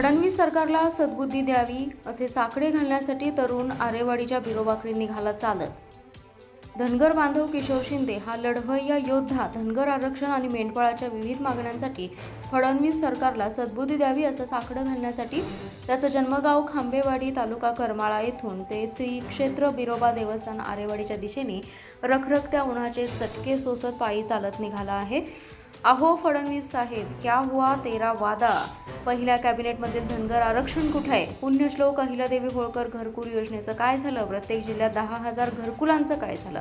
फडणवीस सरकारला सद्बुद्धी द्यावी असे साकडे घालण्यासाठी तरुण आरेवाडीच्या बिरोबाकडे निघाला चालत. धनगर बांधव किशोर शिंदे हा लढवय्या योद्धा धनगर आरक्षण आणि मेंढपाळाच्या विविध मागण्यांसाठी फडणवीस सरकारला सद्बुद्धी द्यावी असं साकडं घालण्यासाठी त्याचं जन्मगाव खांबेवाडी तालुका करमाळा येथून ते श्री क्षेत्र बिरोबा देवस्थान आरेवाडीच्या दिशेने रखरखत्या उन्हाचे चटके सोसत पायी चालत निघाला आहे. अहो फडणवीस साहेब क्या हुआ तेरा वादा? पहिल्या कॅबिनेटमधील धनगर आरक्षण कुठे आहे? पुण्यश्लोक अहिलादेवी होळकर घरकुल योजनेचं काय झालं? प्रत्येक जिल्ह्यात दहा हजार घरकुलांचं काय झालं?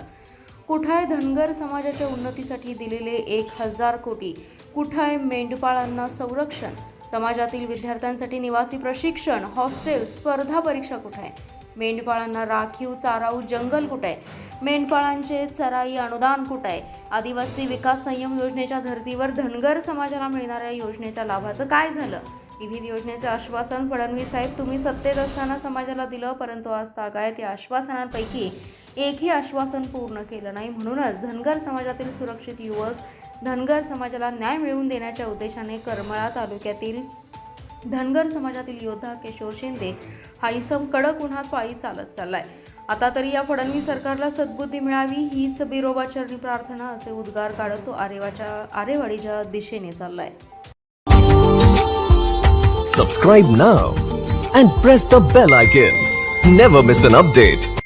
कुठं आहे धनगर समाजाच्या उन्नतीसाठी दिलेले एक हजार कोटी? कुठं आहे मेंढपाळांना संरक्षण? समाजातील विद्यार्थ्यांसाठी निवासी प्रशिक्षण हॉस्टेल स्पर्धा परीक्षा कुठं आहे? मेंढपाळांना राखीव चाराऊ जंगल कुठं? आहे मेंढपाळांचे चराई अनुदान कुठं? आहे आदिवासी विकास संयम योजनेच्या धर्तीवर धनगर समाजाला मिळणाऱ्या योजनेच्या लाभाचं काय झालं? विविध योजनेचे आश्वासन फडणवीस साहेब तुम्ही सत्तेत असताना समाजाला दिलं परंतु आज तागायत या आश्वासनांपैकी एकही आश्वासन पूर्ण केलं नाही. म्हणूनच धनगर समाजातील सुरक्षित युवक धनगर समाजाला न्याय मिळवून देण्याच्या उद्देशाने करमळा तालुक्यातील धनगर समाजातील योद्धा किशोर शिंदे हा इसम कडक उन्हात पायी चालत चाललाय. आता तरी या फडणवीस सरकारला सद्बुद्धी मिळावी हीच बिरोबाचरणी प्रार्थना असे उद्गार काढत तो आरेवाच्या आरेवाडीच्या दिशेने चाललाय. Subscribe now and press the bell icon never miss an update